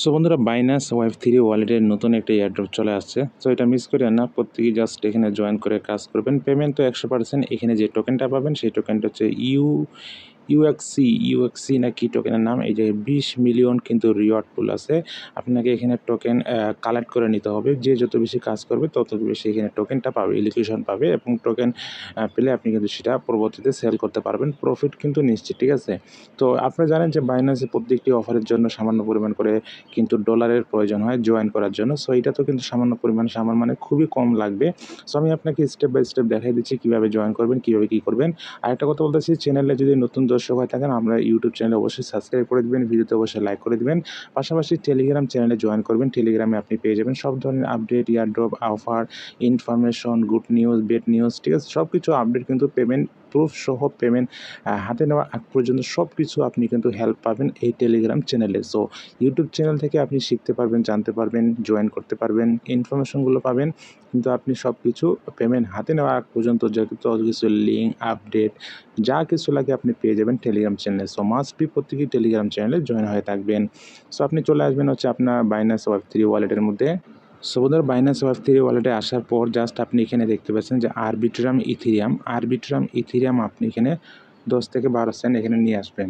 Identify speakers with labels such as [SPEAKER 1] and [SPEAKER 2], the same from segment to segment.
[SPEAKER 1] So বন্ধুরা Binance web three ওয়ালেটের নতুন একটা এয়ারড্রপ চলে আসছে। সো এটা মিস করে না, প্রত্যেকেই জাস্ট এখানে জয়েন করে কাজ করবেন। পেমেন্ট তো একশো পার্সেন্ট এখানে যে টোকেনটা পাবেন, সেই টোকেনটা হচ্ছে ইউ ইউএক্সি ইউএক্সি না কি টোকেনের নাম? এই যে বিশ মিলিয়ন কিন্তু রিওয়ার্ড পুল আছে। আপনাকে এখানে টোকেন কালেক্ট করে নিতে হবে। যে যত বেশি কাজ করবে, তত বেশি এখানে টোকেনটা পাবে ইলিকুশন পাবে এবং টোকেন পেলে আপনি কিন্তু সেটা পরবর্তীতে সেল করতে পারবেন। প্রফিট কিন্তু নিশ্চিত, ঠিক আছে? তো আপনারা জানেন যে বাইন্যান্সে প্রত্যেকটি অফারের জন্য সামান্য পরিমাণ করে কিন্তু ডলারের প্রয়োজন হয় জয়েন করার জন্য। সো এটা তো কিন্তু সামান্য পরিমাণ সামান্য মানে খুবই কম লাগবে। সো আমি আপনাকে স্টেপ বাই স্টেপ দেখাই দিচ্ছি কীভাবে জয়েন করবেন, কীভাবে কী করবেন। আরেকটা কথা বলতেছি চ্যানেলে যদি নতুন দর্শক হয়ে থাকেন, আমরা ইউটিউব চ্যানেলে অবশ্যই সাবস্ক্রাইব করে দেবেন, ভিডিওতে অবশ্যই লাইক করে দেবেন। পাশাপাশি টেলিগ্রাম চ্যানেলে জয়েন করবেন টেলিগ্রামে আপনি পেয়ে যাবেন সব ধরনের update airdrop offer information good news bad news ঠিক আছে? সব কিছু আপডেট কিন্তু পেমেন্ট প্রুফ সহ পেমেন্ট হাতে নেওয়া আগ পর্যন্ত সব কিছু আপনি কিন্তু হেল্প পাবেন এই টেলিগ্রাম চ্যানেলে সো ইউটিউব চ্যানেল থেকে আপনি শিখতে পারবেন, জানতে পারবেন জয়েন করতে পারবেন ইনফরমেশনগুলো পাবেন। কিন্তু আপনি সব কিছু পেমেন্ট হাতে নেওয়া আগ পর্যন্ত যত কিছু লিঙ্ক আপডেট যা কিছু লাগে আপনি পেয়ে যাবেন টেলিগ্রাম চ্যানেলে সো মাস্ট বি প্রত্যেকেই টেলিগ্রাম চ্যানেলে জয়েন হয়ে থাকবেন। সো আপনি চলে আসবেন হচ্ছে আপনার বাইনাস ওয়াব থ্রি ওয়ালেটের মধ্যে। সো বন্ধুরা বাইনাস ওয়াব থ্রি ওয়ালেটে আসার পর জাস্ট আপনি এখানে দেখতে পাচ্ছেন যে আরবিট্রাম ইথিরিয়াম আরবিট্রাম ইথিরিয়াম আপনি এখানে দশ থেকে বারো সেন্ট এখানে নিয়ে আসবেন।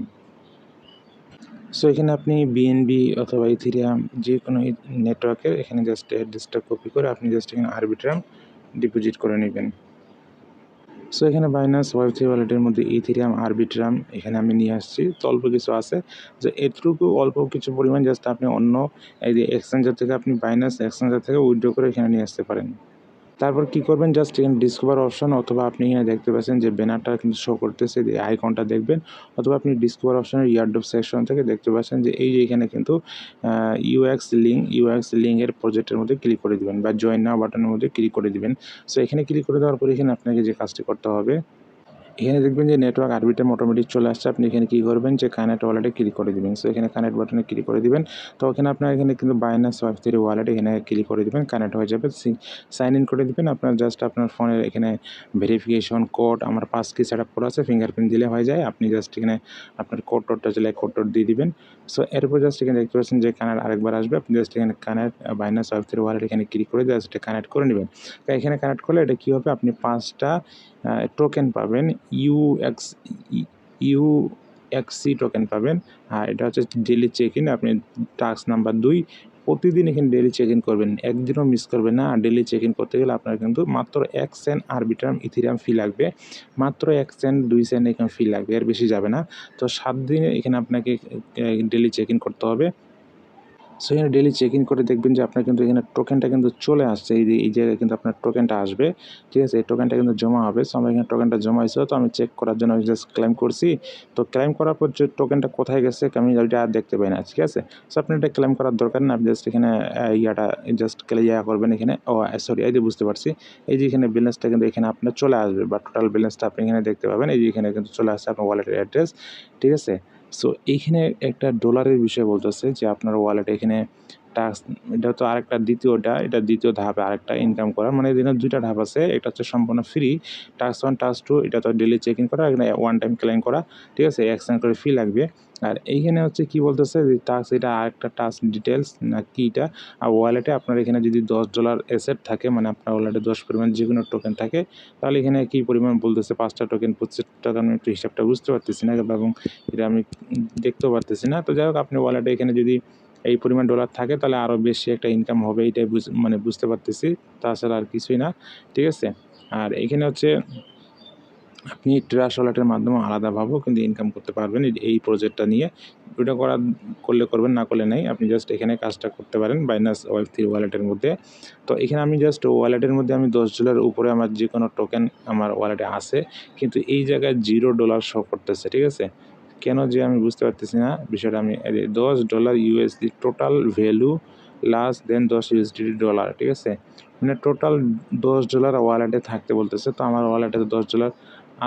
[SPEAKER 1] সো এখানে আপনি বিএনবি অথবা ইথিরিয়াম যে কোনো নেটওয়ার্কের এখানে জাস্ট অ্যাড্রেসটা কপি করে আপনি জাস্ট এখানে আরবিট্রাম ডিপোজিট করে নেবেন। সো এখানে বাইনান্স ওয়েব থ্রি ওয়ালেটের মধ্যে ইথিরিয়াম আরবিট্রাম এখানে আমি নিয়ে আসছি। তো অল্প কিছু আছে। যে এটুকু অল্প কিছু পরিমাণ জাস্ট আপনি অন্য এই যে এক্সচেঞ্জার থেকে আপনি বাইনান্স এক্সচেঞ্জার থেকে উইড্রো করে এখানে নিয়ে আসতে পারেন। তারপর কি করবেন? জাস্ট এখানে ডিসকভার অপশন অথবা আপনি এখানে দেখতে পাচ্ছেন যে ব্যানারটা কিন্তু শো করতেছে, যে আইকনটা দেখবেন। অথবা আপনি ডিসকভার অপশনের ইয়ারডপ সেকশন থেকে দেখতে পাচ্ছেন যে এই যে এখানে কিন্তু ইউএক্স লিঙ্ক ইউএক্স লিঙ্কের প্রজেক্টের মধ্যে ক্লিক করে দেবেন বা জয়েন না বাটনের মধ্যে ক্লিক করে দেবেন। সো এখানে ক্লিক করে দেওয়ার পরে এখানে আপনাকে যে কাজটি করতে হবে এখানে দেখবেন যে নেটওয়ার্ক আরবিটার অটোমেটিক চলে আসছে। আপনি এখানে কী করবেন? যে কানেক্ট ওয়ালেটে ক্লিক করে দিবেন। সো এখানে কানেক্ট বাটনে ক্লিক করে দিবেন। তো এখানে আপনার এখানে কিন্তু বাইনাস ওয়াইফ থ্রি ওয়ালেট এখানে ক্লিক করে দিবেন। কানেক্ট হয়ে যাবে। সাইন ইন করে দিবেন। আপনার জাস্ট আপনার ফোনের এখানে ভেরিফিকেশন কোড আমার পাঁচ কি সেট আপ করা আছে ফিঙ্গারপ্রিন্ট দিলে হয়ে যায়। আপনি জাস্ট এখানে আপনার কোড টোডটা চলে কোড টোড দিয়ে দিবেন। সো এরপর জাস্ট এখানে দেখতে পাচ্ছেন যে কানেক্ট আরেকবার আসবে। আপনি জাস্ট এখানে connect Binance web three wallet এখানে ক্লিক করে জাস্ট কানেক্ট করে নেবেন। তো এখানে কানেক্ট করলে এটা কী হবে? আপনি পাঁচটা টোকেন পাবেন। ইউএক্স ইউ এক্সি টোকেন পাবেন। আর এটা হচ্ছে ডেলি চেক ইন আপনি টাস্ক নাম্বার দুই, প্রতিদিন এখানে ডেলি চেক ইন করবেন, একদিনও মিস করবেন না। আর ডেলি চেক ইন করতে গেলে আপনার কিন্তু মাত্র এক সেন্ট আরবিটারাম ইথিরিয়াম ফি লাগবে। মাত্র এক সেন্ট দুই সেন্ট এখানে ফি লাগবে, এর বেশি যাবে না। তো সাত দিনে এখানে আপনাকে ডেলি চেক ইন করতে হবে। সো এখানে ডেলি চেক ইন করে দেখবেন যে আপনার কিন্তু এখানে টোকেনটা কিন্তু চলে আসছে। এই এই জায়গায় কিন্তু আপনার টোকেনটা আসবে। ঠিক আছে? এই টোকেনটা কিন্তু জমা হবে। সো আমার এখানে টোকেনটা জমা হয়েছিল তো আমি চেক করার জন্য আমি জাস্ট ক্লেম করছি। তো ক্লেম করার পর যে টোকেনটা কোথায় গেছে, আমি ওইটা আর দেখতে পাই না। ঠিক আছে? সো আপনি এটা ক্লেম করার দরকার না। আপনি জাস্ট এখানে ইয়াটা জাস্ট ক্লে ইয়া করবেন এখানে। ও সরি এই যে বুঝতে পারছি। এই যে এখানে ব্যালেন্সটা কিন্তু এখানে আপনার চলে আসবে। বা টোটাল ব্যালেন্সটা আপনি এখানে দেখতে পাবেন। এই যে এখানে কিন্তু চলে আসছে আপনার ওয়ালেটের অ্যাড্রেস ঠিক আছে? সো এইখানে একটা ডলারের বিষয় বলতেছে যে আপনার ওয়ালেট এখানে টাস্ক এটা তো আরেকটা দ্বিতীয়টা, এটা দ্বিতীয় ধাপে আরেকটা ইনকাম করা। মানে এখানে দুইটা ধাপ আছে এটা হচ্ছে সম্পূর্ণ free task one task two এটা তো ডেলি চেক ইন করা, এখানে ওয়ান টাইম ক্লেম করা, ঠিক আছে? এক্সচেঞ্জ করে ফি লাগবে। আর এইখানে হচ্ছে কি বলতেছে যে টাস্ক এটা আরেকটা টাস্ক ডিটেলস না কি এটা? আর ওয়ালেটে আপনার এখানে যদি দশ ডলার অ্যাসেট থাকে মানে আপনার ওয়ালেটে দশ পরিমাণ যে কোনো টোকেন থাকে, তাহলে এখানে কী পরিমাণ বলতেছে? পাঁচটা টোকেন পঁচিশ টাকা আমি একটু হিসাবটা বুঝতে পারতেছি না, এবং এটা আমি দেখতেও পারতেছি না। তো যাই হোক, আপনি ওয়ালেটে এখানে যদি এই পরিমাণ ডলার থাকে, তাহলে আরও বেশি একটা ইনকাম হবে, এটাই মানে বুঝতে পারতেছি। তাছাড়া আর কিছুই না, ঠিক আছে? আর এখানে হচ্ছে, আপনি ট্রাস ওয়ালেটের মাধ্যমে আলাদাভাবেও কিন্তু ইনকাম করতে পারবেন এই প্রজেক্টটা নিয়ে। ভিডিও করা, করলে করবেন, না করলে নেই। আপনি জাস্ট এখানে কাজটা করতে পারেন বাইনাস ওয়েব থ্রি ওয়ালেটের মধ্যে। তো এখানে আমি জাস্ট ওয়ালেটের মধ্যে আমি দশ ডলার উপরে আমার যে কোনো টোকেন আমার ওয়ালেটে আসে কিন্তু এই জায়গায় জিরো ডলার শো করতেছে, ঠিক আছে? কেন যে আমি বুঝতে পারতেছি না, বিষয়টা আমি দশ dollar USD total value last then দশ ইউএসডি ডলার ঠিক আছে? মানে টোটাল দশ ডলার ওয়ালেটে থাকতে বলতেছে, তো আমার ওয়ালেটে তো দশ ডলার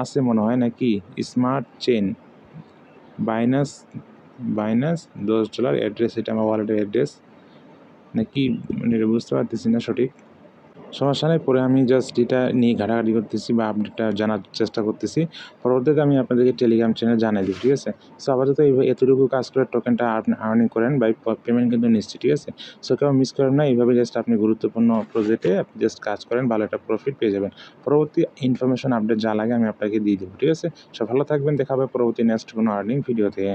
[SPEAKER 1] আছে মনে হয় নাকি? স্মার্ট চেন বাইনাস বাইনাস দশ ডলার অ্যাড্রেস এটা আমার ওয়ালেটের অ্যাড্রেস নাকি? মানে বুঝতে পারতেছি না সঠিক। সমস্যা নেই পরে আমি জাস্ট এটা নিয়ে ঘাটাঘাটি করতেছি বা আপডেটটা জানার চেষ্টা করতেছি। পরবর্তীতে আমি আপনাদেরকে টেলিগ্রাম চ্যানেল জানাই দিই, ঠিক আছে? সো আপাতত এতটুকু কাজ করে টোকেনটা আর্নিং করেন বাই পেমেন্ট কিন্তু নিশ্চিত ঠিক আছে? সো কেউ মিস করেন না, এইভাবে জাস্ট আপনি গুরুত্বপূর্ণ প্রজেক্টে আপনি জাস্ট কাজ করেন, ভালো একটা প্রফিট পেয়ে যাবেন। পরবর্তী ইনফরমেশন আপডেট যা লাগে আমি আপনাকে দিয়ে দেবো, ঠিক আছে? সব ভালো থাকবেন, দেখা হবে পরবর্তী নেক্সট কোনো আর্নিং ভিডিও থেকে